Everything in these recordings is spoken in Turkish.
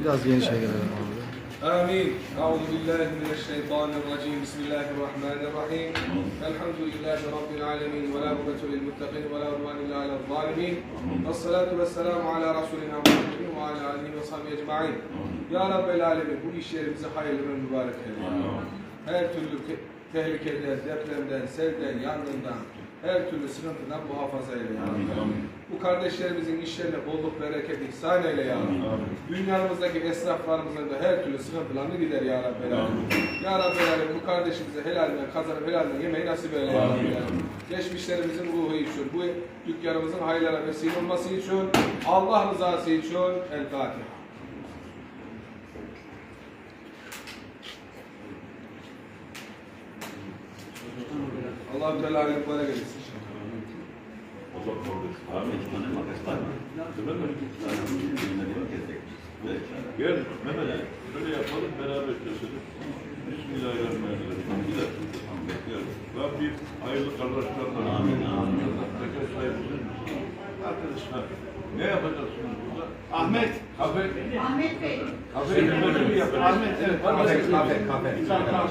Biraz yeni şeyler abi. آمين أعوذ بالله من الشيطان الرجيم بسم الله الرحمن الرحيم الحمد لله رب العالمين ولا عقبة للمتقين ولا عدوان إلا على الظالمين والصلاة والسلام على رسولنا محمد وعلى آله وصحبه أجمعين Ya Rabbel Alemin bu iş yerimizi hayırlı ve mübarek eyle. Her türlü te- tehlikeden, depremden, selden, yangından, her türlü sıkıntıdan muhafaza eyle ya Rabbi. Bu kardeşlerimizin işlerine bolluk, bereket, ihsan eyle ya Rabbi. Dünyamızdaki esnaflarımızın da her türlü sıkıntılarını gider ya Alemin. Ya Alemin bu kardeşimize helalinden kazanıp helalinden yemeği nasip eyle ya Alemin. Geçmişlerimizin ruhu için, bu dükkanımızın hayırlara vesile olması için, Allah rızası için El Fatiha. Allah-u Teala ayrılıklara gelsin. Gel Mehmet Ali. Böyle yapalım beraber keselim. Bismillahirrahmanirrahim. Bir dakika. Rabbim hayırlı kardeşlerle. Amin. Amin. Tekrar saygısın. Arkadaşlar ne yapacaksınız? Ahmet. Kafe. Ahmet Bey. Yapacağız. Ahmet evet. Kafe, kafe, kafe. Tamam.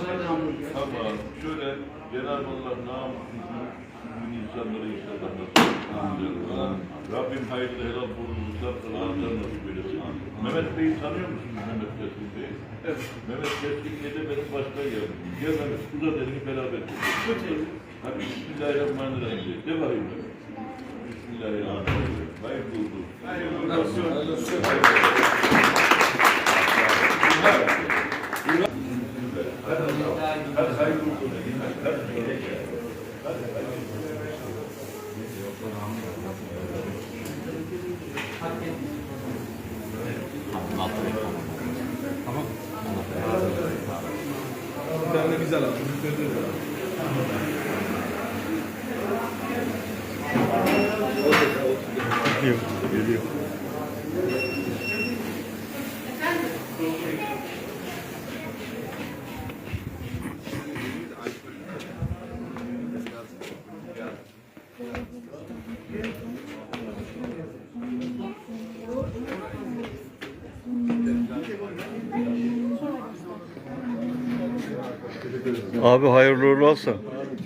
Şöyle Cenab-ı Allah namusunu insanları inşallah nasip. Rabbim hayırlı helal burnunuzdan Allah'tan nasip eylesin. Mehmet Bey'i tanıyor musunuz Mehmet Keskin Bey'i? Evet. Mehmet Keskin de benim başka yardımcım. Gel Mehmet uzat elini beraber. Hadi Bismillahirrahmanirrahim. De bakayım Mehmet. Bismillahirrahmanirrahim. Hayırlı olsun. Hayırlı olsun. Hayırlı olsun. Olsun. Bir tane güzel abi. Geliyor. Geliyor. Abi hayırlı uğurlu olsun.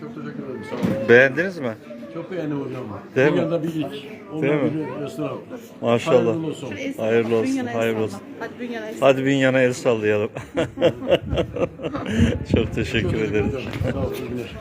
Çok teşekkür ederim. Sağ olun. Beğendiniz mi? Çok beğendim hocam. Değil mi? Dünyada bir ilk. Değil mi? bir restoran. Maşallah. Hayırlı olsun. Hayırlı olsun, Bünyana el hayırlı salla. olsun. Hadi bünyana el Hadi bin yana el sallayalım. Çok teşekkür ederiz. Sağ olun. iyi günler.